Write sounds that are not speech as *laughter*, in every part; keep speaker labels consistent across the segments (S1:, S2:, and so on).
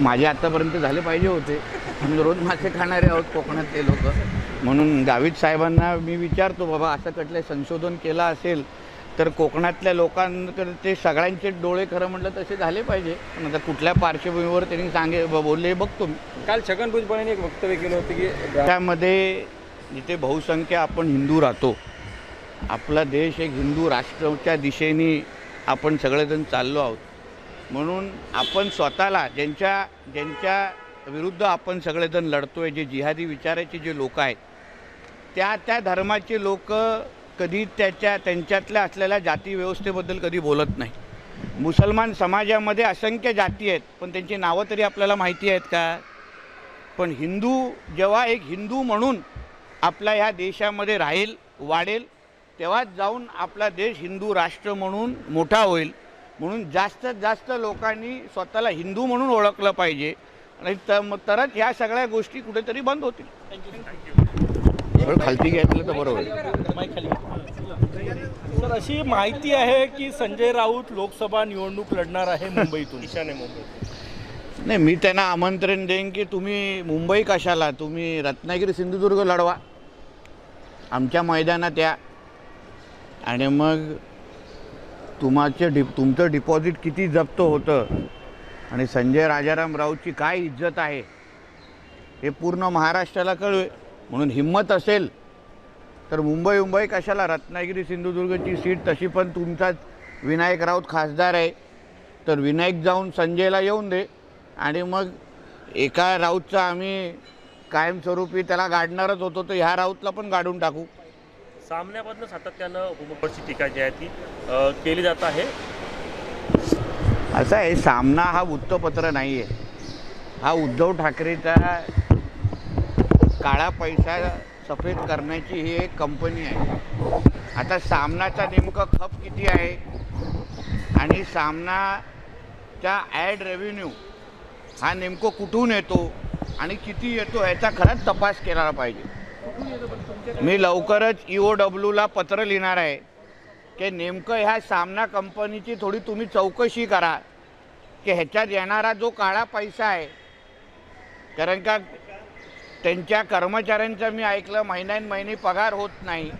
S1: माझे आत्तापर्यंत झाले पाहिजे होते. आम्ही रोज मासे खाणारे आहोत कोकणातले लोक. म्हणून गावित साहेबांना मी विचारतो बाबा असं कटलं संशोधन केलं असेल तर कोकणातल्या लोकांकडे ते सगळ्यांचे डोळे खरं म्हटलं तसे झाले पाहिजे. पण आता कुठल्या पार्श्वभूमीवर त्यांनी सांगे ब- बोलले बघतो मी.
S2: काल छगन भुजबळांनी एक वक्तव्य केलं होतं की
S1: त्यामध्ये जिथे बहुसंख्य आपण हिंदू राहतो आपला देश एक हिंदू राष्ट्राच्या दिशेने आपण सगळेजण चाललो आहोत. म्हणून आपण स्वतःला ज्यांच्या ज्यांच्या विरुद्ध आपण सगळेजण लढतो आहे जे जिहादी विचाराचे जे लोक आहेत त्या त्या धर्माचे लोक कधी त्याच्या त्यांच्यातल्या असलेल्या जाती व्यवस्थेबद्दल कधी बोलत नाही. मुसलमान समाजामध्ये असंख्य जाती आहेत पण त्यांची नावं तरी आपल्याला माहिती आहेत का? पण हिंदू जेव्हा एक हिंदू म्हणून आपल्या ह्या देशामध्ये राहील वाढेल तेव्हाच जाऊन आपला देश हिंदू राष्ट्र म्हणून मोठा होईल. म्हणून जास्तीत जास्त लोकांनी स्वतःला हिंदू म्हणून ओळखलं पाहिजे. आणि त मग तरच ह्या सगळ्या गोष्टी कुठेतरी बंद होतील. खालती घ्यायचं तर बरं होईल
S3: सर अशी माहिती आहे की संजय राऊत लोकसभा निवडणूक लढणार आहे मुंबईतून.
S2: ईशान्य मुंबई.
S1: नाही मी त्यांना आमंत्रण देईन की तुम्ही मुंबई कशाला? तुम्ही रत्नागिरी सिंधुदुर्ग लढवा. आमच्या मैदानात या. आणि मग तुमचे डि तुमचं डिपॉझिट किती जप्त होतं? आणि संजय राजाराम राऊतची काय इज्जत आहे? हे पूर्ण महाराष्ट्राला कळवे. म्हणून हिंमत असेल तर मुंबई मुंबई कशाला रत्नागिरी सिंधुदुर्गची सीट तशी पण तुमचाच विनायक राऊत खासदार आहे. तर विनायक जाऊन संजयला येऊन दे. आणि मग एका राऊतचा आम्ही कायमस्वरूपी त्याला गाडणारच होतो तर ह्या राऊतला पण गाडून टाकू.
S2: सामन्यामधनं सातत्यानं हुमकरची टीका जी आहे ती केली जात आहे.
S1: असं आहे सामना हा वृत्तपत्र नाही आहे हा उद्धव ठाकरेचा काळा पैसा सफेद करण्याची ही एक कंपनी आहे. आता सामनाचा नेमकं खप किती आहे? आणि सामनाचा ॲड रेव्हेन्यू हा नेमकं कुठून येतो? आणि किती येतो? याचा खराच तपास केला पाहिजे. मी लवकरच ई ओ डब्ल्यूला पत्र लिहिणार आहे की नेमकं ह्या सामना कंपनीची थोडी तुम्ही चौकशी करा की ह्याच्यात येणारा जो काळा पैसा आहे कारण का त्यांच्या कर्मचाऱ्यांचं मी ऐकलं महिन्यान महिने पगार होत नाही.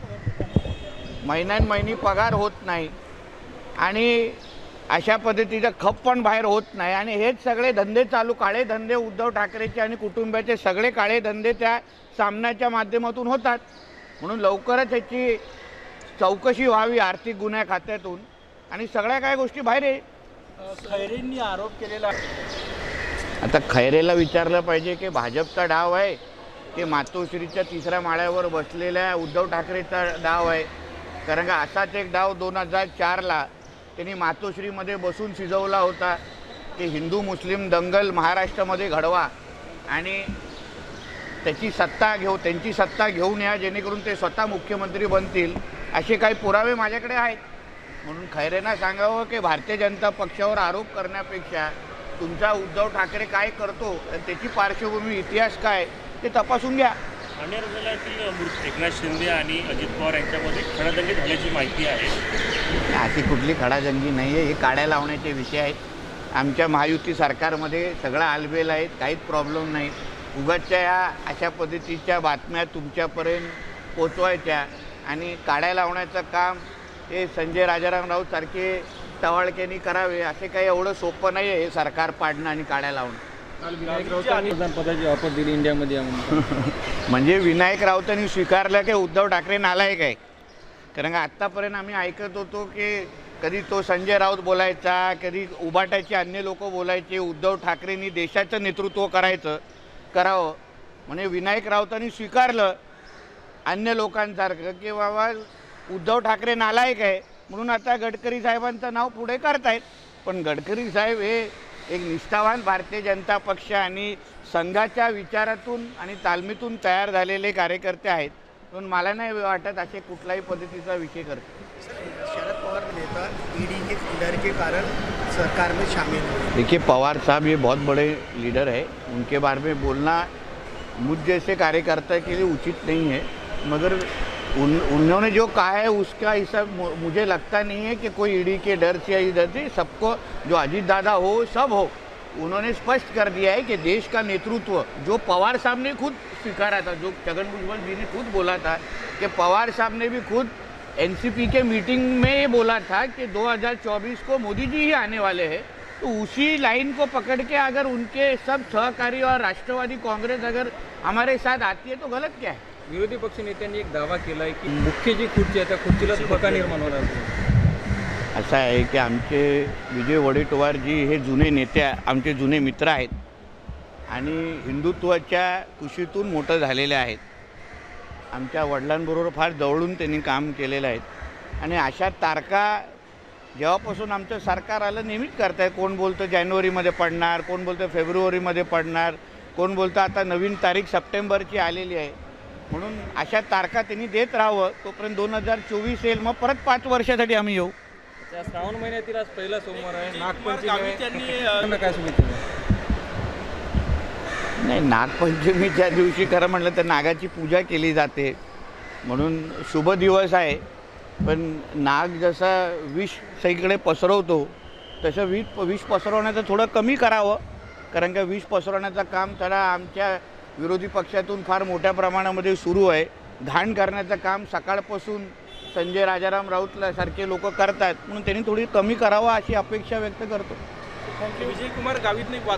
S1: महिन्यान महिने पगार होत नाही. आणि अशा पद्धतीचा खप पण बाहेर होत नाही. आणि हेच सगळे धंदे चालू काळे धंदे उद्धव ठाकरेचे आणि कुटुंबाचे सगळे काळे धंदे त्या सामन्याच्या माध्यमातून होतात. म्हणून लवकरच ह्याची चौकशी व्हावी आर्थिक गुन्ह्या खात्यातून. आणि सगळ्या काय गोष्टी बाहेर आहे.
S3: खैरेंनी आरोप केलेला
S1: आता खैरेला विचारलं पाहिजे की भाजपचा डाव आहे की मातोश्रीच्या तिसऱ्या माळ्यावर बसलेल्या उद्धव ठाकरेचा डाव आहे? कारण का असाच एक डाव दोन हजार चारला त्यांनी मातोश्रीमध्ये बसून शिजवला होता. की हिंदू मुस्लिम दंगल महाराष्ट्रामध्ये घडवा आणि त्याची सत्ता घेऊ त्यांची सत्ता घेऊन या जेणेकरून ते स्वतः मुख्यमंत्री बनतील असे काही पुरावे माझ्याकडे आहेत. म्हणून खैरेंना सांगावं की भारतीय जनता पक्षावर आरोप करण्यापेक्षा तुमचा उद्धव ठाकरे काय करतो आणि त्याची पार्श्वभूमी इतिहास काय ते तपासून घ्या.
S2: ठाणे जिल्ह्यातील एकनाथ शिंदे आणि अजित पवार यांच्यामध्ये खडाजंगी झाल्याची माहिती आहे.
S1: अशी कुठली खडाजंगी नाही आहे हे काड्या लावण्याचे विषय आहेत. आमच्या महायुती सरकारमध्ये सगळं आलबेल आहेत. काहीच प्रॉब्लेम नाही. उगाचच्या या अशा पद्धतीच्या बातम्या तुमच्यापर्यंत पोचवायच्या आणि काड्या लावण्याचं काम हे संजय राजाराम राऊत सारखे टवाळक्यांनी करावे असे काही एवढं सोपं नाही आहे हे सरकार पाडणं आणि काड्या लावणं.
S4: पदाची ऑफर दिली इंडियामध्ये *laughs*
S1: म्हणजे विनायक राऊतांनी स्वीकारलं की उद्धव ठाकरे नालायक आहे. कारण का आत्तापर्यंत आम्ही ऐकत होतो की कधी तो संजय राऊत बोलायचा कधी उभाटायचे अन्य लोक बोलायचे उद्धव ठाकरेंनी देशाचं नेतृत्व करायचं करावं. म्हणजे विनायक राऊतांनी स्वीकारलं. अन्य लोकांसारखं की बाबा उद्धव ठाकरे नालायक आहे म्हणून आता गडकरी साहेबांचं नाव पुढे करतायत. पण गडकरी साहेब हे एक निष्ठावान भारतीय जनता पक्ष आणि संघाच्या विचारातून आणि तालमीतून तयार झालेले कार्यकर्ते आहेत. म्हणून मला नाही वाटत असे कुठल्याही पद्धतीचा विषय करते
S5: शरद पवार नेता ईडी के डर के कारण सरकार में शामिल हुए
S1: देखिए पवार साहब ये बहुत बड़े लीडर है। उनके बारे में बोलना मुझ जैसे कार्यकर्ता के लिए उचित नहीं है मगर उन उन्होंने जो कहा है उसका हिसाब मुझे लगता नहीं है कि कोई ईडी के डर से या इधर से सबको जो अजीत दादा हो सब हो उन्होंने स्पष्ट कर दिया है कि देश का नेतृत्व, जो पवार साहब ने खुद स्वीकारा था, जो छगन भुजबल जी ने खुद बोला था कि पवार साहब ने भी खुद एनसीपी के मीटिंग में ये बोला था कि 2024 को मोदी जी ही आने वाले हैं तो उसी लाइन को पकड़ के अगर उनके सब सहकारी और राष्ट्रवादी कांग्रेस अगर हमारे साथ आती है तो गलत क्या है
S4: विरोधी पक्ष नेत्यांनी एक दावा केला आहे की मुख्य जी खुर्ची आहे, त्या निर्माण होणार आहे.
S1: असं आहे की आमचे विजय वडेट्टीवारजी हे जुने नेते आमचे जुने मित्र आहेत आणि हिंदुत्वाच्या कुशीतून मोठं झालेले आहेत. आमच्या वडिलांबरोबर फार जवळून त्यांनी काम केलेलं आहे. आणि अशा तारखा जेव्हापासून आमचं सरकार आलं नेहमीच करताय. कोण बोलतं जानेवारीमध्ये पडणार कोण बोलतं फेब्रुवारीमध्ये पडणार कोण बोलतं आता नवीन तारीख सप्टेंबरची आलेली आहे. म्हणून अशा तारखा त्यांनी देत राहावं. तोपर्यंत दोन हजार चोवीस येईल मग परत पाच वर्षासाठी आम्ही येऊ.
S4: श्रावण महिन्यातील आज पहिला सोमवार आहे. नागपंचमी आहे. त्यांना काय शुभेच्छा द्या?
S1: नाही नागपंचमीच्या दिवशी खरं म्हटलं तर नागाची पूजा केली जाते. म्हणून शुभ दिवस आहे. पण नाग जसा विष सगळीकडे पसरवतो तसं विष विष पसरवण्याचं थोडं कमी करावं. कारण का विष पसरवण्याचं काम त्याला आमच्या विरोधी पक्षातून फार मोठ्या प्रमाणामध्ये सुरू आहे. घाण करण्याचं काम सकाळपासून संजय राजाराम राऊतला सारखे लोक करतात म्हणून त्यांनी थोडी कमी करावं अशी अपेक्षा व्यक्त करतो.
S3: विजय कुमार गावितने एक